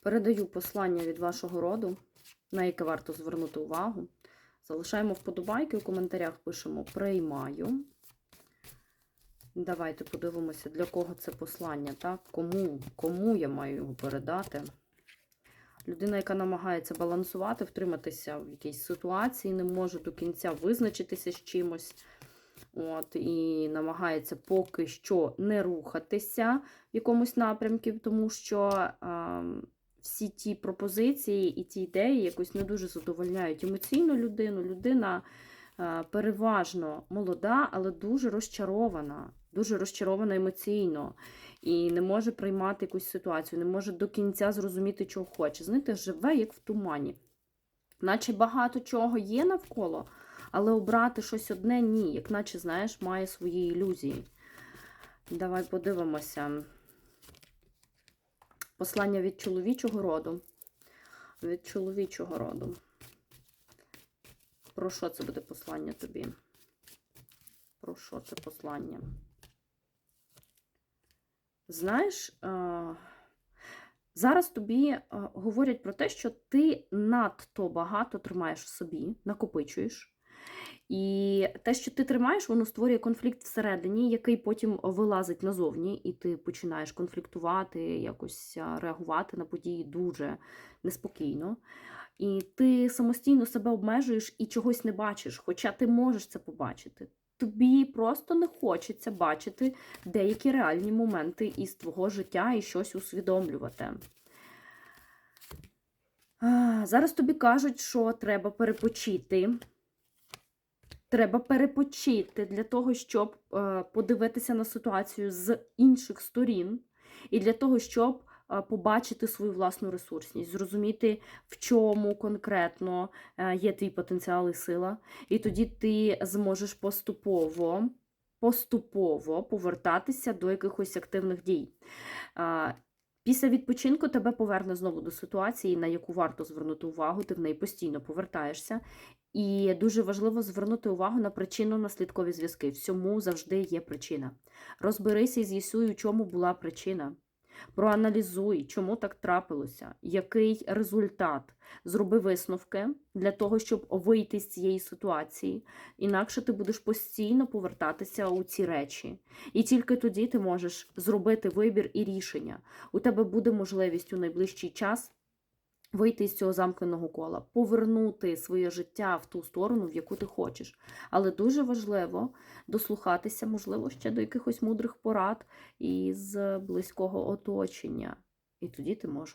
Передаю послання від вашого роду, на яке варто звернути увагу. Залишаємо вподобайки у коментарях, пишемо приймаю. Давайте подивимося, для кого це послання, так? Кому, кому я маю його передати. Людина, яка намагається балансувати, втриматися в якійсь ситуації, не може до кінця визначитися з чимось. От, І намагається поки що не рухатися в якомусь напрямку, тому що а, всі ті пропозиції і ті ідеї якось не дуже задовольняють емоційну людину. Людина переважно молода, але дуже розчарована, дуже розчарована емоційно і не може приймати якусь ситуацію, не може до кінця зрозуміти, чого хоче. Знаєте, живе як в тумані. Наче багато чого є навколо, але обрати щось одне ні, як наче, знаєш, має свої ілюзії. Давай подивимося. Послання від чоловічого роду. Від чоловічого роду. Про що це буде послання тобі? Про що це послання? Знаєш, е, зараз тобі е, говорять про те, що ти надто багато тримаєш в собі, накопичуєш. І те, що ти тримаєш, воно створює конфлікт всередині, який потім вилазить назовні, і ти починаєш конфліктувати, якось реагувати на події дуже неспокійно. І ти самостійно себе обмежуєш і чогось не бачиш, хоча ти можеш це побачити. Тобі просто не хочеться бачити деякі реальні моменти із твого життя і щось усвідомлювати. Зараз тобі кажуть, що треба перепочити. Треба перепочити для того, щоб е, подивитися на ситуацію з інших сторін, і для того, щоб е, побачити свою власну ресурсність, зрозуміти, в чому конкретно е, є твій потенціал і сила. І тоді ти зможеш поступово, поступово повертатися до якихось активних дій. Після відпочинку тебе поверне знову до ситуації, на яку варто звернути увагу, ти в неї постійно повертаєшся. І дуже важливо звернути увагу на причинно-наслідкові зв'язки. Всьому завжди є причина. Розберися і з'ясуй, у чому була причина. Проаналізуй, чому так трапилося, який результат. Зроби висновки для того, щоб вийти з цієї ситуації. Інакше ти будеш постійно повертатися у ці речі. І тільки тоді ти можеш зробити вибір і рішення. У тебе буде можливість у найближчий час вийти з цього замкненого кола, повернути своє життя в ту сторону, в яку ти хочеш. Але дуже важливо дослухатися, можливо, ще до якихось мудрих порад із близького оточення. І тоді ти можеш